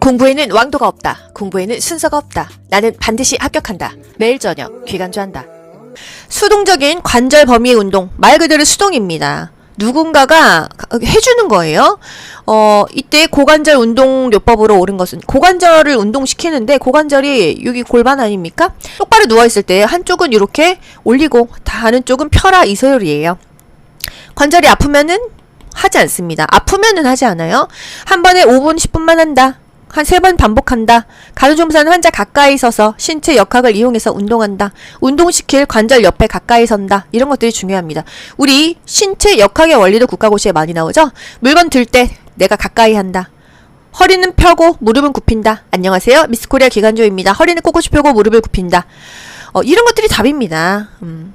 공부에는 왕도가 없다. 공부에는 순서가 없다. 나는 반드시 합격한다. 매일 저녁 귀간주한다. 수동적인 관절 범위의 운동 말 그대로 수동입니다. 누군가가 해주는 거예요. 어 이때 고관절 운동 요법으로 옳은 것은 고관절을 운동시키는데 고관절이 여기 골반 아닙니까? 똑바로 누워 있을 때 한쪽은 이렇게 올리고 다른 쪽은 펴라 이 소리예요. 관절이 아프면은 하지 않습니다. 아프면은 하지 않아요. 한 번에 5분, 10분만 한다. 한 세 번 반복한다. 간호조무사는 환자 가까이 서서 신체 역학을 이용해서 운동한다. 운동시킬 관절 옆에 가까이 선다. 이런 것들이 중요합니다. 우리 신체 역학의 원리도 국가고시에 많이 나오죠? 물건 들 때 내가 가까이 한다. 허리는 펴고 무릎은 굽힌다. 안녕하세요. 미스코리아 기관조입니다. 허리는 꼿꼿이 펴고 무릎을 굽힌다. 어, 이런 것들이 답입니다. 음.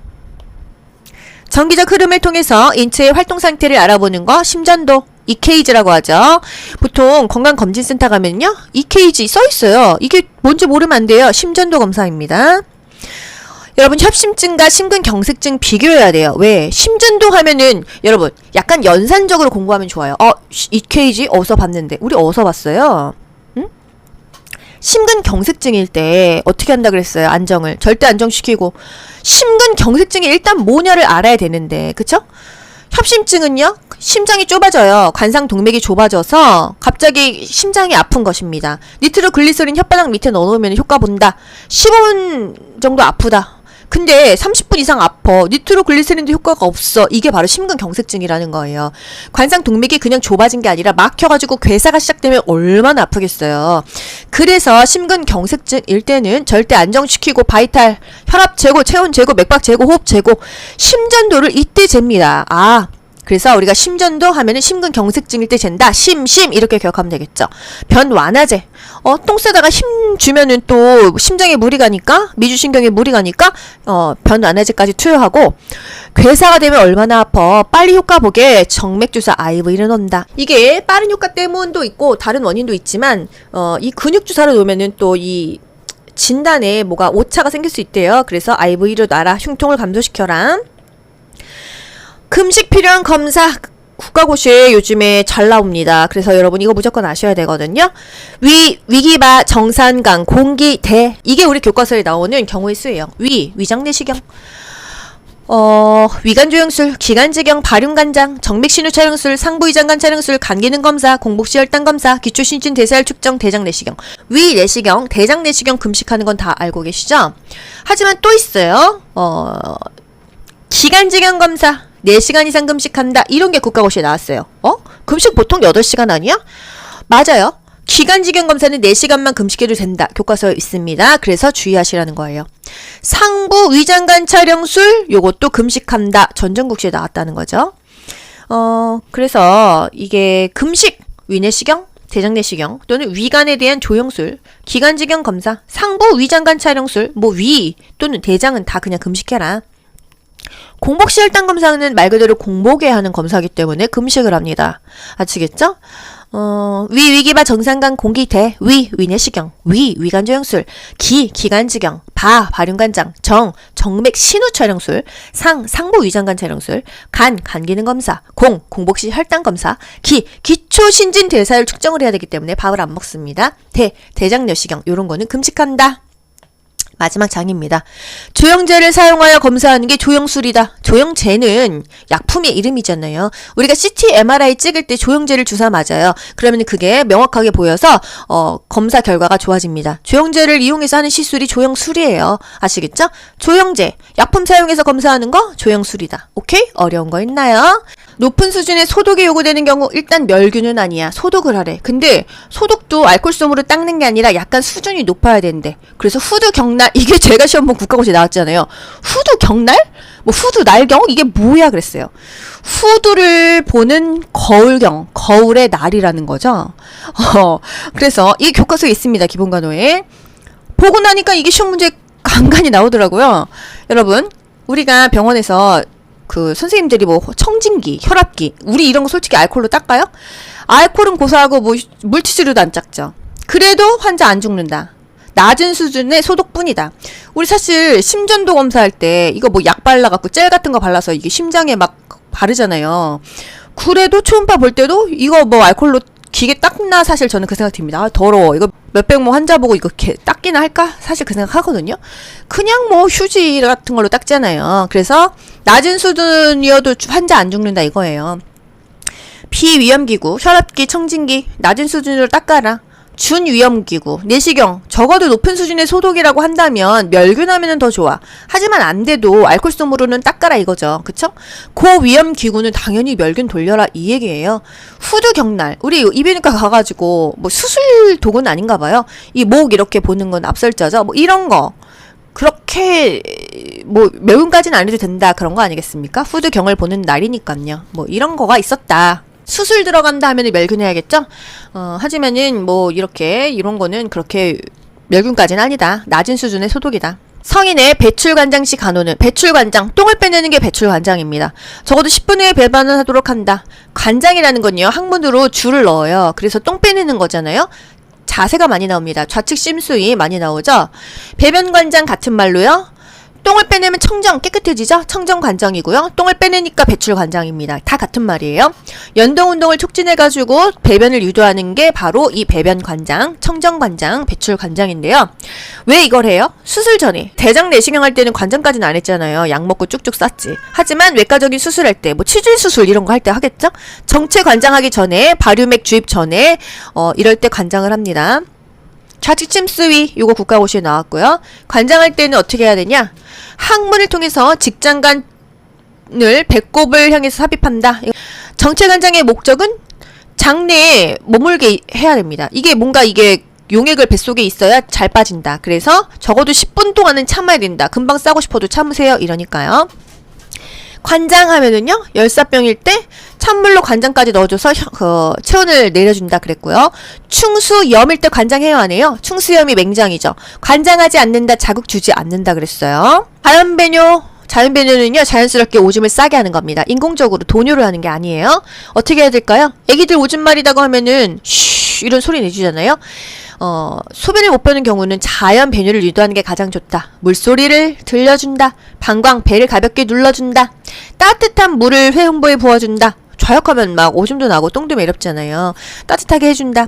정기적 흐름을 통해서 인체의 활동 상태를 알아보는 거 심전도 EKG라고 하죠. 보통 건강검진센터 가면요. EKG 써 있어요. 이게 뭔지 모르면 안 돼요. 심전도 검사입니다. 여러분 협심증과 심근경색증 비교해야 돼요. 왜? 심전도 하면은 여러분 약간 연산적으로 공부하면 좋아요. 어, EKG 어디서 봤는데 우리 어디서 봤어요? 응? 심근경색증일 때 어떻게 한다 그랬어요? 안정을 절대 안정시키고 심근경색증이 일단 뭐냐를 알아야 되는데 그쵸? 협심증은요? 심장이 좁아져요. 관상 동맥이 좁아져서 갑자기 심장이 아픈 것입니다. 니트로글리세린 혓바닥 밑에 넣어놓으면 효과 본다. 15분 정도 아프다 근데 30분 이상 아파. 니트로글리세린도 효과가 없어. 이게 바로 심근경색증이라는 거예요. 관상 동맥이 그냥 좁아진 게 아니라 막혀가지고 괴사가 시작되면 얼마나 아프겠어요. 그래서 심근경색증일 때는 절대 안정시키고 바이탈, 혈압 제고, 체온 제고, 맥박 제고, 호흡 제고, 심전도를 이때 잽니다. 아. 그래서 우리가 심전도 하면은 심근경색증일 때 잰다. 심심 이렇게 기억하면 되겠죠. 변 완화제. 어, 똥 싸다가 힘 주면은 또 심장에 무리 가니까 미주신경에 무리 가니까 어, 변 완화제까지 투여하고 괴사가 되면 얼마나 아파. 빨리 효과 보게 정맥 주사 IV를 넣는다. 이게 빠른 효과 때문도 있고 다른 원인도 있지만 어, 이 근육 주사를 놓으면은 또이 진단에 뭐가 오차가 생길 수 있대요. 그래서 IV를 놔라. 흉통을 감소시켜라. 금식 필요한 검사 국가고시에 요즘에 잘 나옵니다. 그래서 여러분 이거 무조건 아셔야 되거든요. 위, 위기바, 정산강, 공기, 대. 이게 우리 교과서에 나오는 경우의 수예요. 위, 위장내시경. 어, 위간조영술, 기간지경, 발흉간장, 정맥신호 촬영술, 상부위장관 촬영술, 간기능 검사, 공복시 혈당 검사, 기초신진 대사율 측정, 대장내시경. 위 내시경, 대장내시경 금식하는 건 다 알고 계시죠? 하지만 또 있어요. 어, 기간지경 검사 4시간 이상 금식한다. 이런 게 국가고시에 나왔어요. 어? 금식 보통 8시간 아니야? 맞아요. 기간지경 검사는 4시간만 금식해도 된다. 교과서에 있습니다. 그래서 주의하시라는 거예요. 상부 위장관 촬영술 요것도 금식한다. 전전국시에 나왔다는 거죠. 어 그래서 이게 금식 위내시경 대장내시경 또는 위관에 대한 조영술, 기관지경 검사, 상부 위장관 촬영술, 뭐 위 또는 대장은 다 그냥 금식해라. 공복시 혈당 검사는 말 그대로 공복에 하는 검사기 때문에 금식을 합니다. 아시겠죠? 어, 위, 위기바 정상간 공기 대, 위, 위내시경, 위, 위간조영술, 기, 기간지경, 바, 발윤간장, 정, 정맥 신우 촬영술, 상, 상부 위장관 촬영술, 간, 간기능 검사, 공, 공복시 혈당 검사, 기, 기초 신진 대사율 측정을 해야 되기 때문에 밥을 안 먹습니다. 대, 대장내시경, 요런 거는 금식한다. 마지막 장입니다. 조영제를 사용하여 검사하는 게 조영술이다. 조영제는 약품의 이름이잖아요. 우리가 CT, MRI 찍을 때 조영제를 주사 맞아요. 그러면 그게 명확하게 보여서 어, 검사 결과가 좋아집니다. 조영제를 이용해서 하는 시술이 조영술이에요. 아시겠죠? 조영제, 약품 사용해서 검사하는 거 조영술이다. 오케이? 어려운 거 있나요? 높은 수준의 소독이 요구되는 경우 일단 멸균은 아니야. 소독을 하래. 근데 소독도 알코올솜으로 닦는 게 아니라 약간 수준이 높아야 된대. 그래서 후두 경날 이게 제가 시험 본 국가고시 나왔잖아요. 후두 경날? 뭐 후두 날경 이게 뭐야 그랬어요. 후두를 보는 거울경, 거울의 날이라는 거죠. 어, 그래서 이 교과서에 있습니다. 기본간호에. 보고 나니까 이게 시험 문제 간간히 나오더라고요. 여러분, 우리가 병원에서 그 선생님들이 뭐 청진기, 혈압기, 우리 이런 거 솔직히 알코올로 닦아요? 알코올은 고소하고 뭐 물티슈로도 안 닦죠. 그래도 환자 안 죽는다. 낮은 수준의 소독뿐이다. 우리 사실 심전도 검사할 때 이거 뭐 약 발라갖고 젤 같은 거 발라서 이게 심장에 막 바르잖아요. 그래도 초음파 볼 때도 이거 뭐 알코올로 기계 닦나 사실 저는 그 생각 듭니다. 아, 더러워. 이거 몇백 모 환자 보고 이거 개, 닦기나 할까? 사실 그 생각 하거든요. 그냥 뭐 휴지 같은 걸로 닦잖아요. 그래서 낮은 수준이어도 주- 환자 안 죽는다 이거예요. 비위험기구, 혈압기, 청진기 낮은 수준으로 닦아라. 준위험기구, 내시경 적어도 높은 수준의 소독이라고 한다면 멸균하면 더 좋아. 하지만 안 돼도 알코올솜으로는 닦아라 이거죠. 그쵸? 고위험기구는 당연히 멸균 돌려라 이 얘기예요. 후두 경날 우리 이비인후과 가가지고 뭐 수술 도구는 아닌가 봐요. 이 목 이렇게 보는 건 앞설자죠. 뭐 이런 거 그렇게 뭐 매운까지는 안 해도 된다 그런 거 아니겠습니까? 후드 경을 보는 날이니까요. 뭐 이런 거가 있었다. 수술 들어간다 하면 멸균 해야겠죠? 어, 하지만은 뭐 이렇게 이런 거는 그렇게 멸균까지는 아니다. 낮은 수준의 소독이다. 성인의 배출관장 시 간호는 배출관장 똥을 빼내는 게 배출관장입니다. 적어도 10분 후에 배반을 하도록 한다. 관장이라는 건요 항문으로 줄을 넣어요. 그래서 똥 빼내는 거잖아요. 자세가 많이 나옵니다. 좌측 심수위 많이 나오죠. 배변관장 같은 말로요. 똥을 빼내면 청정 깨끗해지죠. 청정 관장이고요. 똥을 빼내니까 배출 관장입니다. 다 같은 말이에요. 연동 운동을 촉진해 가지고 배변을 유도하는 게 바로 이 배변 관장, 청정 관장, 배출 관장인데요. 왜 이걸 해요? 수술 전에 대장 내시경 할 때는 관장까지는 안 했잖아요. 약 먹고 쭉쭉 쌌지. 하지만 외과적인 수술할 때 뭐 치질 수술 이런 거 할 때 하겠죠? 정체 관장하기 전에 발유맥 주입 전에 어 이럴 때 관장을 합니다. 좌측 침수위 요거 국가고시에 나왔고요. 관장할 때는 어떻게 해야 되냐? 항문을 통해서 직장관을 배꼽을 향해서 삽입한다. 정체 관장의 목적은 장내에 머물게 해야 됩니다. 이게 뭔가 이게 용액을 뱃속에 있어야 잘 빠진다. 그래서 적어도 10분 동안은 참아야 된다. 금방 싸고 싶어도 참으세요. 이러니까요. 관장 하면은요 열사병일 때 찬물로 관장까지 넣어줘서 혀- 그 체온을 내려준다 그랬고요. 충수염일 때 관장해요 안 해요? 충수염이 맹장이죠. 관장하지 않는다 자극 주지 않는다 그랬어요. 자연배뇨 자연 배뇨는요 자연스럽게 오줌을 싸게 하는 겁니다. 인공적으로 돈요를 하는 게 아니에요. 어떻게 해야 될까요? 애기들 오줌 마리다고 하면은 쉬 이런 소리 내주잖아요. 어, 소변을 못 빼는 경우는 자연 배뇨를 유도하는 게 가장 좋다. 물소리를 들려준다. 방광, 배를 가볍게 눌러준다. 따뜻한 물을 회음부에 부어준다. 좌욕하면 막 오줌도 나고 똥도 매렵잖아요. 따뜻하게 해준다.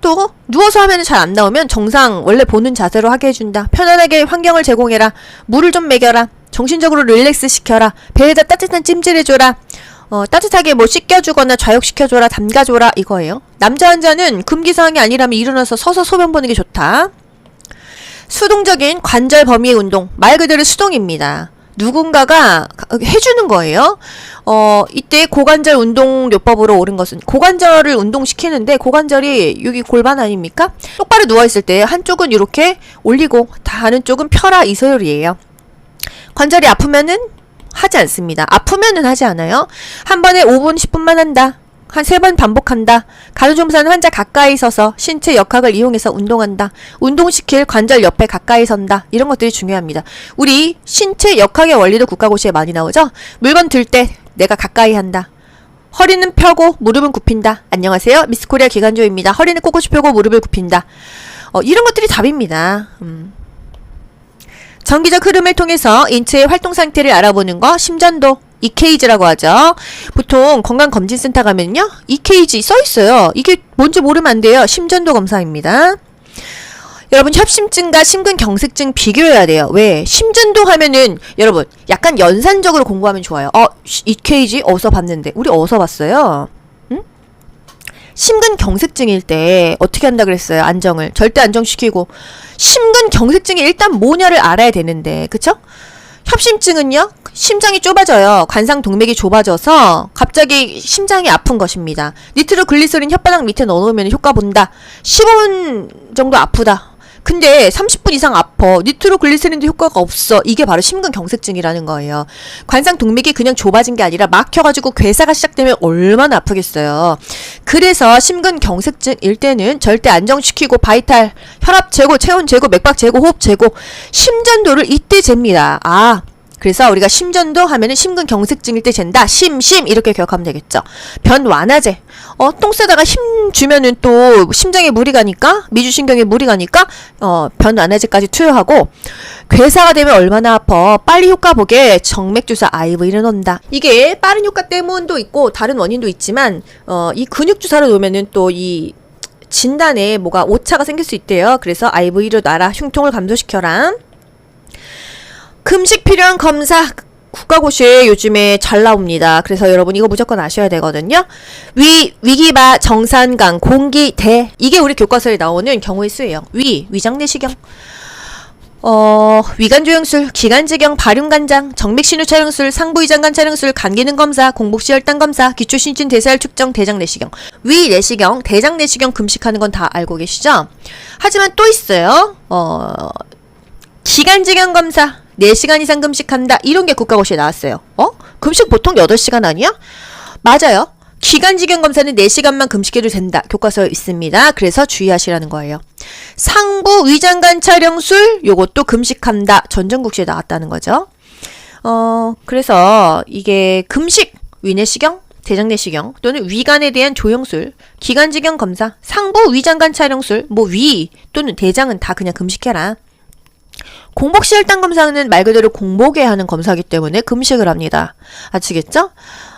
또 누워서 하면 잘 안 나오면 정상 원래 보는 자세로 하게 해준다. 편안하게 환경을 제공해라. 물을 좀 먹여라. 정신적으로 릴렉스 시켜라. 배에다 따뜻한 찜질 해줘라. 어, 따뜻하게 뭐 씻겨주거나 좌욕시켜줘라, 담가줘라, 이거예요. 남자 환자는 금기사항이 아니라면 일어나서 서서 소변 보는 게 좋다. 수동적인 관절 범위의 운동, 말 그대로 수동입니다. 누군가가 가- 해주는 거예요. 어, 이때 고관절 운동요법으로 옳은 것은 고관절을 운동시키는데 고관절이 여기 골반 아닙니까? 똑바로 누워있을 때 한쪽은 이렇게 올리고 다른 쪽은 펴라 이 소열이에요. 관절이 아프면은 하지 않습니다. 아프면은 하지 않아요. 한 번에 5분, 10분만 한다. 한 세 번 반복한다. 간호조무사는 환자 가까이 서서 신체 역학을 이용해서 운동한다. 운동시킬 관절 옆에 가까이 선다. 이런 것들이 중요합니다. 우리 신체 역학의 원리도 국가고시에 많이 나오죠? 물건 들 때 내가 가까이 한다. 허리는 펴고 무릎은 굽힌다. 안녕하세요. 미스코리아 기관조입니다. 허리는 꼿꼿이 펴고 무릎을 굽힌다. 어, 이런 것들이 답입니다. 음. 정기적 흐름을 통해서 인체의 활동 상태를 알아보는 거 심전도 EKG라고 하죠. 보통 건강검진센터 가면요. EKG 써 있어요. 이게 뭔지 모르면 안 돼요. 심전도 검사입니다. 여러분 협심증과 심근경색증 비교해야 돼요. 왜? 심전도 하면은 여러분 약간 연산적으로 공부하면 좋아요. 어, EKG 어디서 봤는데 우리 어디서 봤어요? 응? 심근경색증일 때 어떻게 한다 그랬어요? 안정을 절대 안정시키고 심근경색증이 일단 뭐냐를 알아야 되는데 그쵸? 협심증은요 심장이 좁아져요. 관상 동맥이 좁아져서 갑자기 심장이 아픈 것입니다. 니트로글리세린 혓바닥 밑에 넣어놓으면 효과 본다. 15분 정도 아프다 근데 30분 이상 아파. 니트로글리세린도 효과가 없어. 이게 바로 심근경색증이라는 거예요. 관상 동맥이 그냥 좁아진 게 아니라 막혀가지고 괴사가 시작되면 얼마나 아프겠어요. 그래서 심근경색증일 때는 절대 안정시키고 바이탈, 혈압 제고, 체온 제고, 맥박 제고, 호흡 제고, 심전도를 이때 잽니다. 아, 그래서 우리가 심전도 하면은 심근 경색증일 때 잰다. 심심 이렇게 기억하면 되겠죠. 변 완화제. 어, 똥 싸다가 힘 주면은 또 심장에 무리 가니까 미주신경에 무리 가니까 어, 변 완화제까지 투여하고 괴사가 되면 얼마나 아파. 빨리 효과 보게 정맥 주사 IV를 넣는다. 이게 빠른 효과 때문도 있고 다른 원인도 있지만 어, 이 근육 주사를 놓으면은 또이 진단에 뭐가 오차가 생길 수 있대요. 그래서 IV로 놔라. 흉통을 감소시켜라. 금식 필요한 검사 국가고시에 요즘에 잘 나옵니다. 그래서 여러분 이거 무조건 아셔야 되거든요. 위 위기바 정산강 공기 대 이게 우리 교과서에 나오는 경우의 수예요. 위 위장 내시경 어, 위간조영술, 기관지경, 발흉간장, 정맥신호 촬영술, 상부위장관 촬영술, 간기능 검사, 공복시 혈당 검사, 기초신진 대사율 측정, 대장 내시경, 위 내시경, 대장 내시경 금식하는 건 다 알고 계시죠? 하지만 또 있어요. 어, 기간지경 검사 4시간 이상 금식한다. 이런 게 국가고시에 나왔어요. 어? 금식 보통 8시간 아니야? 맞아요. 기간지경 검사는 4시간만 금식해도 된다. 교과서에 있습니다. 그래서 주의하시라는 거예요. 상부 위장관 촬영술 요것도 금식한다. 전전국시에 나왔다는 거죠. 어, 그래서 이게 금식 위내시경 대장내시경 또는 위관에 대한 조영술, 기관지경 검사, 상부 위장관 촬영술, 뭐 위 또는 대장은 다 그냥 금식해라. 공복시 혈당 검사는 말 그대로 공복에 하는 검사기 때문에 금식을 합니다. 아시겠죠?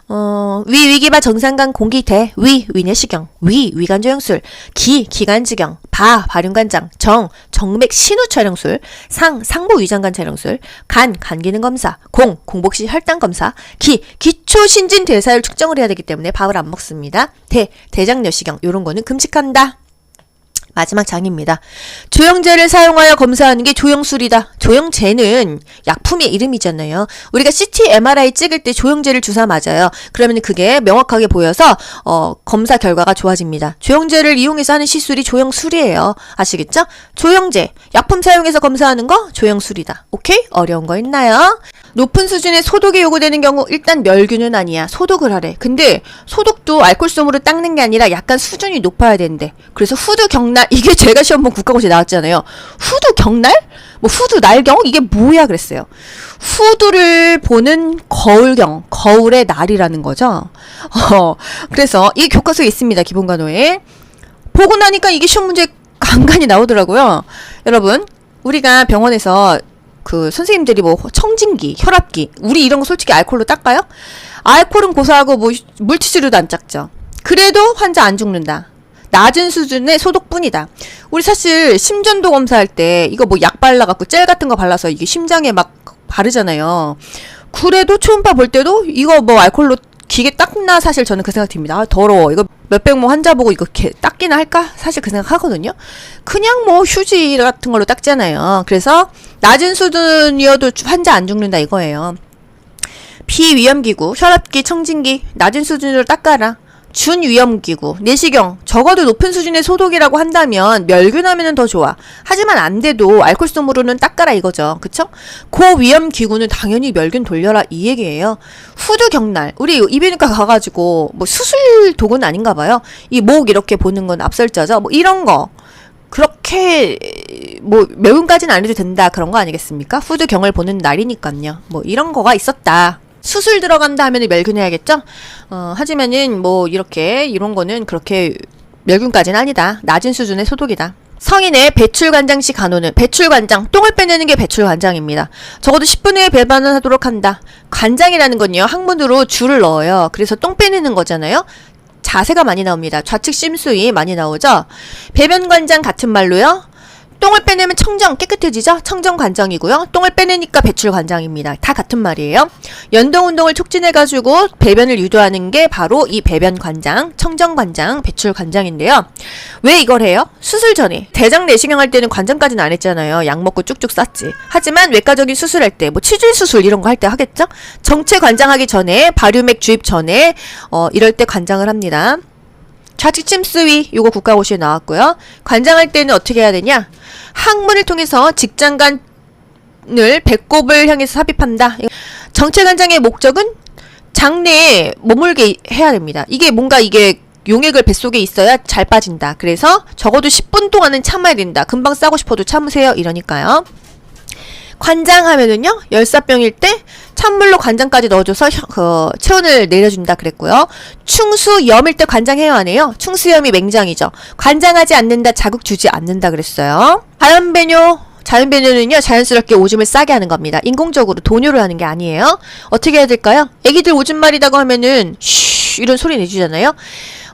어, 위 위기바 정상간 공기 대 위 위내시경 위 위관조영술 기 기관지경 바 발윤관장 정 정맥 신우 촬영술 상 상부 위장관 촬영술 간 간기능 검사 공 공복시 혈당 검사 기 기초 신진 대사율 측정을 해야 되기 때문에 밥을 안 먹습니다. 대 대장 내시경 요런 거는 금식한다. 마지막 장입니다. 조영제를 사용하여 검사하는 게 조영술이다. 조영제는 약품의 이름이잖아요. 우리가 CT, MRI 찍을 때 조영제를 주사 맞아요. 그러면 그게 명확하게 보여서 어, 검사 결과가 좋아집니다. 조영제를 이용해서 하는 시술이 조영술이에요. 아시겠죠? 조영제, 약품 사용해서 검사하는 거 조영술이다. 오케이? 어려운 거 있나요? 높은 수준의 소독이 요구되는 경우 일단 멸균은 아니야. 소독을 하래. 근데 소독도 알코올솜으로 닦는 게 아니라 약간 수준이 높아야 된대. 그래서 후드 경날 이게 제가 시험 본 국가고시에 나왔잖아요. 후드 경날? 뭐 후드 날경? 이게 뭐야 그랬어요. 후드를 보는 거울경, 거울의 날이라는 거죠. 어, 그래서 이 교과서에 있습니다. 기본간호에. 보고 나니까 이게 시험 문제 간간히 나오더라고요. 여러분, 우리가 병원에서 그 선생님들이 뭐 청진기, 혈압기, 우리 이런 거 솔직히 알코올로 닦아요? 알코올은 고소하고 뭐 물티슈로도 안 닦죠. 그래도 환자 안 죽는다. 낮은 수준의 소독뿐이다. 우리 사실 심전도 검사할 때 이거 뭐 약 발라갖고 젤 같은 거 발라서 이게 심장에 막 바르잖아요. 그래도 초음파 볼 때도 이거 뭐 알코올로 기계 닦나 사실 저는 그 생각 듭니다. 아, 더러워. 이거 몇백 모 환자 보고 이거 개, 닦기나 할까? 사실 그 생각 하거든요. 그냥 뭐 휴지 같은 걸로 닦잖아요. 그래서 낮은 수준이어도 환자 안 죽는다 이거예요. 비위험기구, 혈압기, 청진기, 낮은 수준으로 닦아라. 준위험기구, 내시경, 적어도 높은 수준의 소독이라고 한다면 멸균하면 더 좋아. 하지만 안 돼도 알코올솜으로는 닦아라 이거죠. 그쵸? 고위험기구는 당연히 멸균 돌려라 이 얘기예요. 후두 경날, 우리 이비인후과 가가지고 뭐 수술 도구는 아닌가 봐요. 이 목 이렇게 보는 건 압설자죠. 뭐 이런 거. 그렇게 뭐 매운까지는 안 해도 된다 그런 거 아니겠습니까? 후드 경을 보는 날이니까요. 뭐 이런 거가 있었다. 수술 들어간다 하면 멸균 해야겠죠? 어, 하지만은 뭐 이렇게 이런 거는 그렇게 멸균까지는 아니다. 낮은 수준의 소독이다. 성인의 배출관장 시 간호는 배출관장 똥을 빼내는 게 배출관장입니다. 적어도 10분 후에 배반을 하도록 한다. 관장이라는 건요 항문으로 줄을 넣어요. 그래서 똥 빼내는 거잖아요. 자세가 많이 나옵니다. 좌측 심수위 많이 나오죠. 배변관장 같은 말로요. 똥을 빼내면 청정 깨끗해지죠? 청정 관장이고요. 똥을 빼내니까 배출 관장입니다. 다 같은 말이에요. 연동 운동을 촉진해 가지고 배변을 유도하는 게 바로 이 배변 관장, 청정 관장, 배출 관장인데요. 왜 이걸 해요? 수술 전에 대장 내시경 할 때는 관장까지는 안 했잖아요. 약 먹고 쭉쭉 쌌지. 하지만 외과적인 수술할 때 뭐 치질 수술 이런 거 할 때 하겠죠? 정체 관장하기 전에 발유맥 주입 전에 어 이럴 때 관장을 합니다. 좌측 침 수위 요거 국가고시에 나왔고요. 관장할 때는 어떻게 해야 되냐? 항문을 통해서 직장관을 배꼽을 향해서 삽입한다. 정체 관장의 목적은 장내에 머물게 해야 됩니다. 이게 뭔가 이게 용액을 뱃속에 있어야 잘 빠진다. 그래서 적어도 10분 동안은 참아야 된다. 금방 싸고 싶어도 참으세요. 이러니까요. 관장하면은요 열사병일 때 찬물로 관장까지 넣어줘서 혀- 그 체온을 내려준다 그랬고요. 충수염일 때안 해요? 충수염이 맹장이죠. 관장하지 않는다, 자극 주지 않는다 그랬어요. 자연배뇨 자연 배뇨는요 자연스럽게 오줌을 싸게 하는 겁니다. 인공적으로 돈요를 하는 게 아니에요. 어떻게 해야 될까요? 애기들 오줌 마리다고 하면은 쉬 이런 소리 내주잖아요.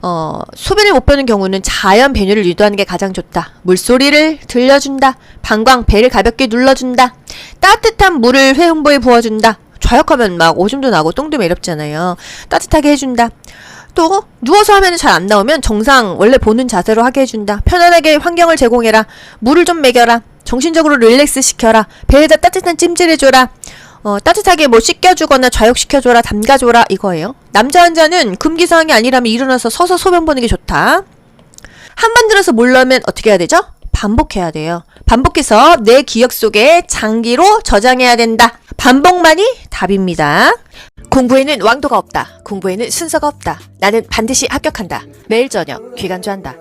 어, 소변을 못 빼는 경우는 자연 배뇨를 유도하는 게 가장 좋다. 물소리를 들려준다. 방광, 배를 가볍게 눌러준다. 따뜻한 물을 회음부에 부어준다. 좌욕하면 막 오줌도 나고 똥도 매렵잖아요. 따뜻하게 해준다. 또 누워서 하면 잘 안 나오면 정상 원래 보는 자세로 하게 해준다. 편안하게 환경을 제공해라. 물을 좀 먹여라. 정신적으로 릴렉스 시켜라. 배에다 따뜻한 찜질 해줘라. 어, 따뜻하게 뭐 씻겨주거나 좌욕시켜줘라, 담가줘라, 이거예요. 남자 환자는 금기사항이 아니라면 일어나서 서서 소변 보는 게 좋다. 한 번 들어서 몰라면 어떻게 해야 되죠? 반복해야 돼요. 반복해서 내 기억 속에 장기로 저장해야 된다. 반복만이 답입니다. 공부에는 왕도가 없다. 공부에는 순서가 없다. 나는 반드시 합격한다. 매일 저녁 귀간주한다.